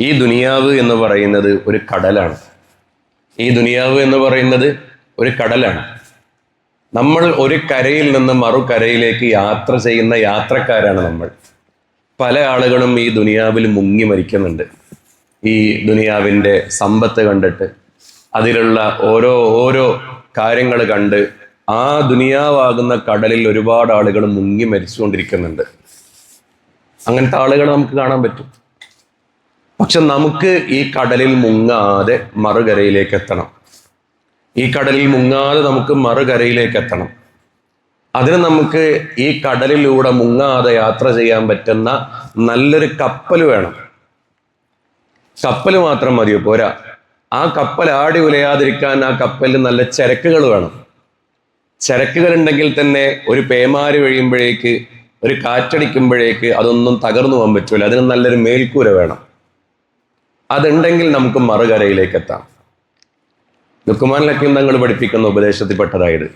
ഈ ദുനിയാവ് എന്ന് പറയുന്നത് ഒരു കടലാണ്. ഈ ദുനിയാവ് എന്ന് പറയുന്നത് ഒരു കടലാണ്. നമ്മൾ ഒരു കരയിൽ നിന്ന് മറുകരയിലേക്ക് യാത്ര ചെയ്യുന്ന യാത്രക്കാരാണ് നമ്മൾ. പല ആളുകളും ഈ ദുനിയാവിൽ മുങ്ങി മരിക്കുന്നുണ്ട്. ഈ ദുനിയാവിന്റെ സമ്പത്ത് കണ്ടിട്ട് അതിലുള്ള ഓരോ ഓരോ കാര്യങ്ങൾ കണ്ട് ആ ദുനിയാവാകുന്ന കടലിൽ ഒരുപാട് ആളുകൾ മുങ്ങി മരിച്ചുകൊണ്ടിരിക്കുന്നുണ്ട്. അങ്ങനത്തെ ആളുകൾ നമുക്ക് കാണാൻ പറ്റും. പക്ഷെ നമുക്ക് ഈ കടലിൽ മുങ്ങാതെ മറുകരയിലേക്ക് എത്തണം ഈ കടലിൽ മുങ്ങാതെ നമുക്ക് മറുകരയിലേക്ക് എത്തണം അതിന് നമുക്ക് ഈ കടലിലൂടെ മുങ്ങാതെ യാത്ര ചെയ്യാൻ പറ്റുന്ന നല്ലൊരു കപ്പൽ വേണം. കപ്പൽ മാത്രം മതിയോ? പോരാ. ആ കപ്പൽ ആടി ഉലയാതിരിക്കാൻ ആ കപ്പലിൽ നല്ല ചരക്കുകൾ വേണം. ചരക്കുകൾ ഉണ്ടെങ്കിൽ തന്നെ ഒരു പേമാരി വഴിയുമ്പോഴേക്ക് ഒരു കാറ്റടിക്കുമ്പോഴേക്ക് അതൊന്നും തകർന്നു പോകാൻ പറ്റൂല. അതിന് നല്ലൊരു മേൽക്കൂര വേണം. അതുണ്ടെങ്കിൽ നമുക്ക് മറുകരയിലേക്ക് എത്താം ലുക്കുമാൻ ലക്കീം തങ്ങൾ പഠിപ്പിക്കുന്ന ഉപദേശത്തിൽപ്പെട്ടതായത്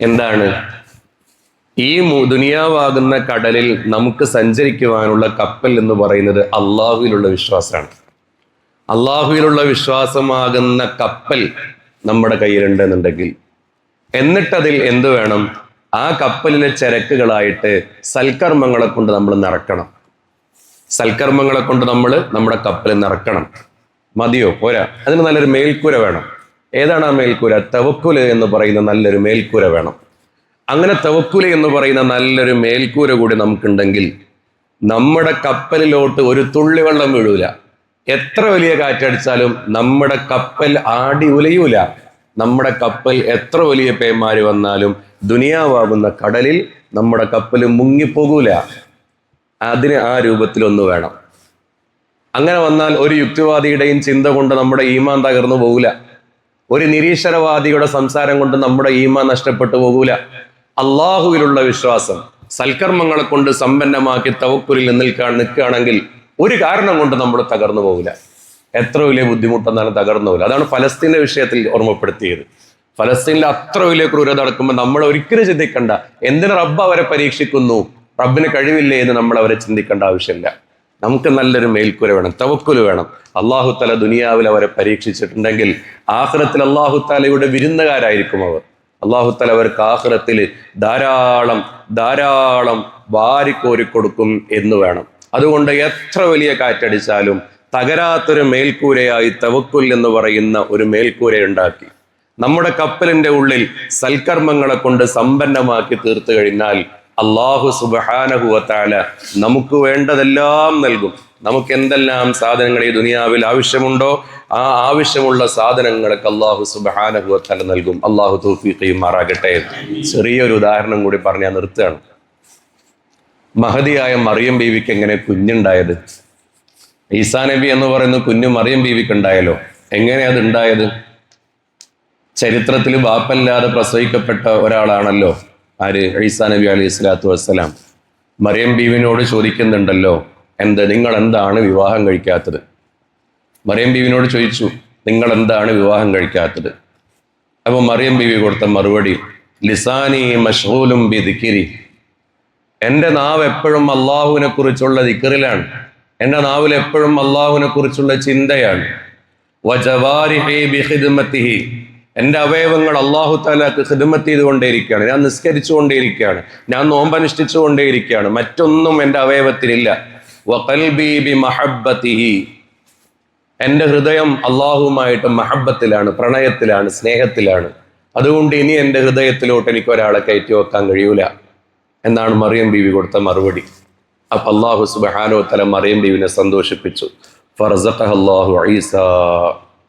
എന്താണ്? ഈ ദുനിയാവാകുന്ന കടലിൽ നമുക്ക് സഞ്ചരിക്കുവാനുള്ള കപ്പൽ എന്ന് പറയുന്നത് അള്ളാഹുവിലുള്ള വിശ്വാസമാണ്. അള്ളാഹുവിലുള്ള വിശ്വാസമാകുന്ന കപ്പൽ നമ്മുടെ കയ്യിലുണ്ടെന്നുണ്ടെങ്കിൽ എന്നിട്ടതിൽ എന്ത് വേണം? ആ കപ്പലിലെ ചരക്കുകളായിട്ട് സൽക്കർമ്മങ്ങളെ കൊണ്ട് നമ്മൾ നിറക്കണം സൽക്കർമ്മങ്ങളെ കൊണ്ട് നമ്മൾ നമ്മുടെ കപ്പലിൽ നിറക്കണം. മതിയോ? പോരാ. അതിന് നല്ലൊരു മേൽക്കൂര വേണം. ഏതാണ് ആ മേൽക്കൂര? തവക്കുല എന്ന് പറയുന്ന നല്ലൊരു മേൽക്കൂര വേണം. അങ്ങനെ തവക്കുല എന്ന് പറയുന്ന നല്ലൊരു മേൽക്കൂര കൂടി നമുക്കുണ്ടെങ്കിൽ നമ്മുടെ കപ്പലിലോട്ട് ഒരു തുള്ളി വെള്ളം വീഴൂല. എത്ര വലിയ കാറ്റടിച്ചാലും നമ്മുടെ കപ്പൽ ആടി ഉലയൂല. നമ്മുടെ കപ്പൽ എത്ര വലിയ പേമാരി വന്നാലും ദുനിയാവാകുന്ന കടലിൽ നമ്മുടെ കപ്പൽ മുങ്ങിപ്പോകൂല. അതിന് ആ രൂപത്തിലൊന്ന് വേണം. അങ്ങനെ വന്നാൽ ഒരു യുക്തിവാദിയുടെയും ചിന്ത കൊണ്ട് നമ്മുടെ ഈമാൻ തകർന്നു പോകൂല. ഒരു നിരീശ്വരവാദിയുടെ സംസാരം കൊണ്ട് നമ്മുടെ ഈമാൻ നഷ്ടപ്പെട്ടു പോകൂല. അള്ളാഹുവിലുള്ള വിശ്വാസം സൽക്കർമ്മങ്ങളെ കൊണ്ട് സമ്പന്നമാക്കി തവക്കുരിൽ നിൽക്കാൻ നിൽക്കുകയാണെങ്കിൽ ഒരു കാരണം കൊണ്ട് നമ്മൾ തകർന്നു പോകില്ല എത്ര വലിയ ബുദ്ധിമുട്ടെന്നാണ് തകർന്നു പോകില്ല അതാണ് ഫലസ്തീന്റെ വിഷയത്തിൽ ഓർമ്മപ്പെടുത്തിയത്. ഫലസ്തീനിൽ അത്ര വലിയ ക്രൂരത നടക്കുമ്പോൾ നമ്മൾ ഒരിക്കലും ചിന്തിക്കണ്ട എന്തിനു റബ്ബ് അവരെ പരീക്ഷിക്കുന്നു? റബ്ബിന് കഴിവില്ലേ എന്ന് നമ്മൾ അവരെ ചിന്തിക്കേണ്ട ആവശ്യമില്ല. നമുക്ക് നല്ലൊരു മേൽക്കൂര വേണം തവക്കുൽ വേണം. അള്ളാഹു തല ദുനിയാവിൽ അവരെ പരീക്ഷിച്ചിട്ടുണ്ടെങ്കിൽ ആഹ്റത്തിൽ അള്ളാഹു താലയുടെ വിരുന്നുകാരായിരിക്കും അവർ. അള്ളാഹു തല അവർക്ക് ആഹ്റത്തിൽ ധാരാളം ധാരാളം വാരിക്കോരി കൊടുക്കും എന്ന് വേണം. അതുകൊണ്ട് എത്ര വലിയ കാറ്റടിച്ചാലും തകരാത്തൊരു മേൽക്കൂരയായി തവക്കുൽ എന്ന് പറയുന്ന ഒരു മേൽക്കൂര ഉണ്ടാക്കി. നമ്മുടെ കപ്പലിന്റെ ഉള്ളിൽ സൽക്കർമ്മങ്ങളെ കൊണ്ട് സമ്പന്നമാക്കി തീർത്തു കഴിഞ്ഞാൽ അള്ളാഹു സുബാനഹുവത്താല നമുക്ക് വേണ്ടതെല്ലാം നൽകും. നമുക്ക് എന്തെല്ലാം സാധനങ്ങൾ ഈ ദുനിയാവിൽ ആവശ്യമുണ്ടോ ആ ആവശ്യമുള്ള സാധനങ്ങളൊക്കെ അള്ളാഹു സുബാനഹുവത്താല നൽകും. അള്ളാഹു തൗഫീഖ് മാറാകട്ടെ ചെറിയൊരു ഉദാഹരണം കൂടി പറഞ്ഞ് നിർത്തുകയാണ്. മഹതിയായ മറിയം ബീവിക്ക് എങ്ങനെ കുഞ്ഞുണ്ടായത്? ഈസാ നബി എന്ന് പറയുന്ന കുഞ്ഞു മറിയം ബീവിക്ക് ഉണ്ടായല്ലോ. എങ്ങനെ അത് ഉണ്ടായത്? ചരിത്രത്തിൽ ബാപ്പല്ലാതെ പ്രസവിക്കപ്പെട്ട ഒരാളാണല്ലോ. ആര്? ഈസാ നബി അലൈഹി സ്വലാത്തു വസ്സലാം. മറിയം ബീവിനോട് ചോദിക്കുന്നുണ്ടല്ലോ എന്ത് നിങ്ങൾ എന്താണ് വിവാഹം കഴിക്കാത്തത്? മറിയം ബീവിനോട് ചോദിച്ചു നിങ്ങൾ എന്താണ് വിവാഹം കഴിക്കാത്തത്? അപ്പോൾ മറിയം ബീവി കൊടുത്ത മറുപടി ലിസാനി മഷൂലും ബി ദിക്കിരി എന്റെ നാവ് എപ്പോഴും അള്ളാഹുവിനെ കുറിച്ചുള്ള ദിക്കറിലാണ് എന്റെ നാവിൽ എപ്പോഴും അള്ളാഹുവിനെ കുറിച്ചുള്ള ചിന്തയാണ്. എന്റെ അവയവങ്ങൾ അള്ളാഹു താലാക്ക് ഹിദ്മത്ത് ചെയ്തുകൊണ്ടേയിരിക്കുകയാണ്. ഞാൻ നിസ്കരിച്ചുകൊണ്ടേയിരിക്കുകയാണ്. ഞാൻ നോമ്പനുഷ്ഠിച്ചുകൊണ്ടേയിരിക്കുകയാണ്. മറ്റൊന്നും എന്റെ അവയവത്തിലില്ല. എന്റെ ഹൃദയം അള്ളാഹുമായിട്ട് മഹബത്തിലാണ് പ്രണയത്തിലാണ് സ്നേഹത്തിലാണ്. അതുകൊണ്ട് ഇനി എന്റെ ഹൃദയത്തിലോട്ട് എനിക്ക് ഒരാളെ കയറ്റി വെക്കാൻ കഴിയൂല എന്നാണ് മറിയം ബീവി കൊടുത്ത മറുപടി. അപ്പൊ അള്ളാഹു സുബാനോ തല മറിയം ബീവിനെ സന്തോഷിപ്പിച്ചു. അല്ലാഹു ഈസ.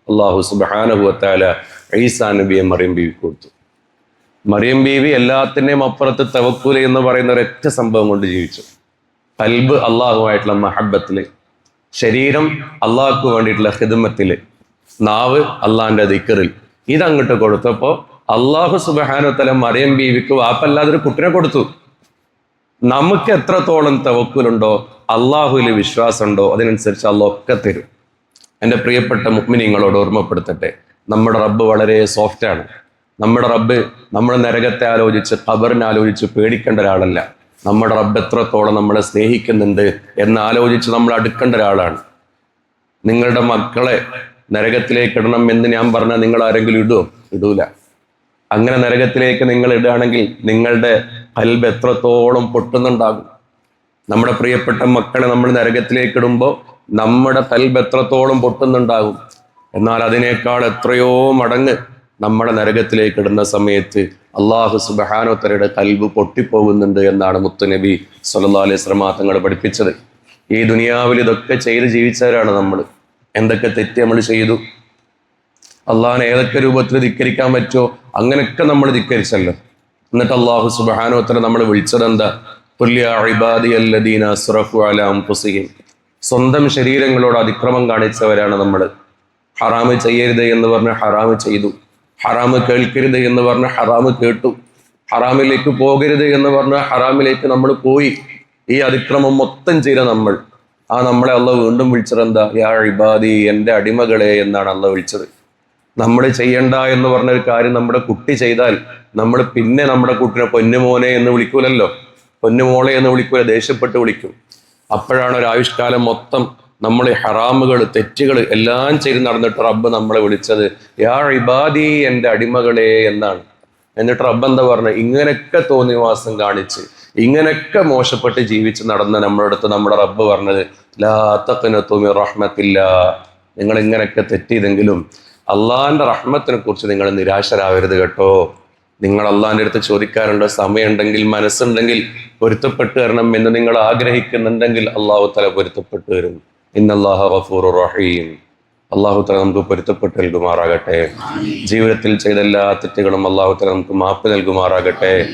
അള്ളാഹു സുബാനഹു വത്താല ഈസാ നബിയെ മറിയം ബീവി കൊടുത്തു. മറിയം ബീവി എല്ലാത്തിന്റെയും അപ്പുറത്ത് തവക്കൂല എന്ന് പറയുന്ന ഒരൊറ്റ സംഭവം കൊണ്ട് ജീവിച്ചു. കൽബ് അള്ളാഹുമായിട്ടുള്ള മഹബത്തിൽ ശരീരം അള്ളാഹ്ക്ക് വേണ്ടിയിട്ടുള്ള ഹിദമത്തിൽ നാവ് അള്ളാഹിന്റെ ദിക്കറിൽ. ഇതങ്ങോട്ട് കൊടുത്തപ്പോൾ അള്ളാഹു സുബഹാനുത്തല മറിയം ബീവിക്ക് വാപ്പല്ലാതെ ഒരു കുട്ടിനെ കൊടുത്തു. നമുക്ക് എത്രത്തോളം തവക്കുലുണ്ടോ അള്ളാഹുവിൽ വിശ്വാസമുണ്ടോ അതിനനുസരിച്ച് അള്ളാഹ് ഒക്കെ തരും. എന്റെ പ്രിയപ്പെട്ട മുഗ്മിനിങ്ങളോട് ഓർമ്മപ്പെടുത്തട്ടെ. നമ്മുടെ റബ്ബ് വളരെ സോഫ്റ്റ് ആണ്. നമ്മുടെ റബ്ബ് നമ്മുടെ നരകത്തെ ആലോചിച്ച് ഖബറിനെ ആലോചിച്ച് പേടിക്കേണ്ട ഒരാളല്ല. നമ്മുടെ റബ്ബ് എത്രത്തോളം നമ്മളെ സ്നേഹിക്കുന്നുണ്ട് എന്ന് ആലോചിച്ച് നമ്മൾ അടുക്കേണ്ട ഒരാളാണ്. നിങ്ങളുടെ മക്കളെ നരകത്തിലേക്ക് ഇടണം എന്ന് ഞാൻ പറഞ്ഞാൽ നിങ്ങൾ ആരെങ്കിലും ഇടുമോ ഇടൂല. അങ്ങനെ നരകത്തിലേക്ക് നിങ്ങൾ ഇടുകയാണെങ്കിൽ നിങ്ങളുടെ കൽബ് എത്രത്തോളം പൊട്ടുന്നുണ്ടാകും. നമ്മുടെ പ്രിയപ്പെട്ട മക്കളെ നമ്മൾ നരകത്തിലേക്ക് ഇടുമ്പോൾ നമ്മുടെ കൽബ് എത്രത്തോളം പൊട്ടുന്നുണ്ടാകും. എന്നാൽ അതിനേക്കാൾ എത്രയോ മടങ്ങ് നമ്മുടെ നരകത്തിലേക്ക് ഇടുന്ന സമയത്ത് അള്ളാഹു സുബഹാനോത്തരയുടെ കൽബ് പൊട്ടിപ്പോകുന്നുണ്ട് എന്നാണ് മുത്തുനബി സല്ലാ അലൈഹി സ്വലമാ തങ്ങൾ പഠിപ്പിച്ചത്. ഈ ദുനിയാവിൽ ഇതൊക്കെ ചെയ്ത് ജീവിച്ചവരാണ് നമ്മൾ. എന്തൊക്കെ തെറ്റ് നമ്മൾ ചെയ്തു? അള്ളാഹിനെ ഏതൊക്കെ രൂപത്തിൽ ധിക്കരിക്കാൻ പറ്റുമോ? അങ്ങനെയൊക്കെ നമ്മൾ ധിക്കരിച്ചല്ലോ. എന്നിട്ട് അള്ളാഹു സുബഹാനോത്തര നമ്മൾ വിളിച്ചത് എന്താ? സ്വന്തം ശരീരങ്ങളോട് അതിക്രമം കാണിച്ചവരാണ് നമ്മൾ. ഹറാമ് ചെയ്യരുത് എന്ന് പറഞ്ഞ് ഹറാമ് ചെയ്തു. ഹറാമ് കേൾക്കരുത് എന്ന് പറഞ്ഞ ഹറാമ് കേട്ടു. ഹറാമിലേക്ക് പോകരുത് എന്ന് പറഞ്ഞ ഹറാമിലേക്ക് നമ്മൾ പോയി. ഈ അതിക്രമം മൊത്തം ചെയ്ത നമ്മൾ. ആ നമ്മളെ അള്ള വീണ്ടും വിളിച്ചത് എന്താ യാ ഇബാദി എന്റെ അടിമകളെ എന്നാണ് അള്ള വിളിച്ചത്. നമ്മൾ ചെയ്യണ്ട എന്ന് പറഞ്ഞ ഒരു കാര്യം നമ്മുടെ കുട്ടി ചെയ്താൽ നമ്മൾ പിന്നെ നമ്മുടെ കുട്ടിനെ പൊന്നുമോനെ എന്ന് വിളിക്കൂലല്ലോ. പൊന്നുമോളെ എന്ന് വിളിക്കൂല ദേഷ്യപ്പെട്ട് വിളിക്കും. അപ്പോഴാണ് ഒരു ആയുഷ്കാലം മൊത്തം നമ്മൾ ഹറാമുകൾ തെറ്റുകൾ എല്ലാം ചെയ്ത് നടന്നിട്ട് റബ്ബ് നമ്മളെ വിളിച്ചത് യാ ഇബാദി എന്റെ അടിമകളെ എന്നാണ്. എന്നിട്ട് റബ്ബ് എന്താ പറഞ്ഞത് ഇങ്ങനെയൊക്കെ തോന്നിവാസം കാണിച്ച് ഇങ്ങനെയൊക്കെ മോശപ്പെട്ട് ജീവിച്ച് നടന്ന നമ്മുടെ അടുത്ത് നമ്മുടെ റബ്ബ് പറഞ്ഞത് ലാ മിർ റഹ്മത്തില്ല. നിങ്ങൾ ഇങ്ങനെയൊക്കെ തെറ്റിയതെങ്കിലും അള്ളാഹിന്റെ റഹ്മത്തിനെ കുറിച്ച് നിങ്ങൾ നിരാശരാവരുത് കേട്ടോ. നിങ്ങൾ അള്ളാഹിന്റെ അടുത്ത് ചോദിക്കാനുള്ള സമയമുണ്ടെങ്കിൽ മനസ്സുണ്ടെങ്കിൽ പൊരുത്തപ്പെട്ട് തരണം എന്ന് നിങ്ങൾ ആഗ്രഹിക്കുന്നുണ്ടെങ്കിൽ അള്ളാഹു തല പൊരുത്തപ്പെട്ട് വരും. ഇന്നല്ലാഹു ഗഫൂർ റഹീം. അള്ളാഹു തല നമുക്ക് പൊരുത്തപ്പെട്ട് നൽകുമാറാകട്ടെ. ജീവിതത്തിൽ ചെയ്ത എല്ലാ തെറ്റുകളും അള്ളാഹു തല നമുക്ക് മാപ്പ് നൽകുമാറാകട്ടെ.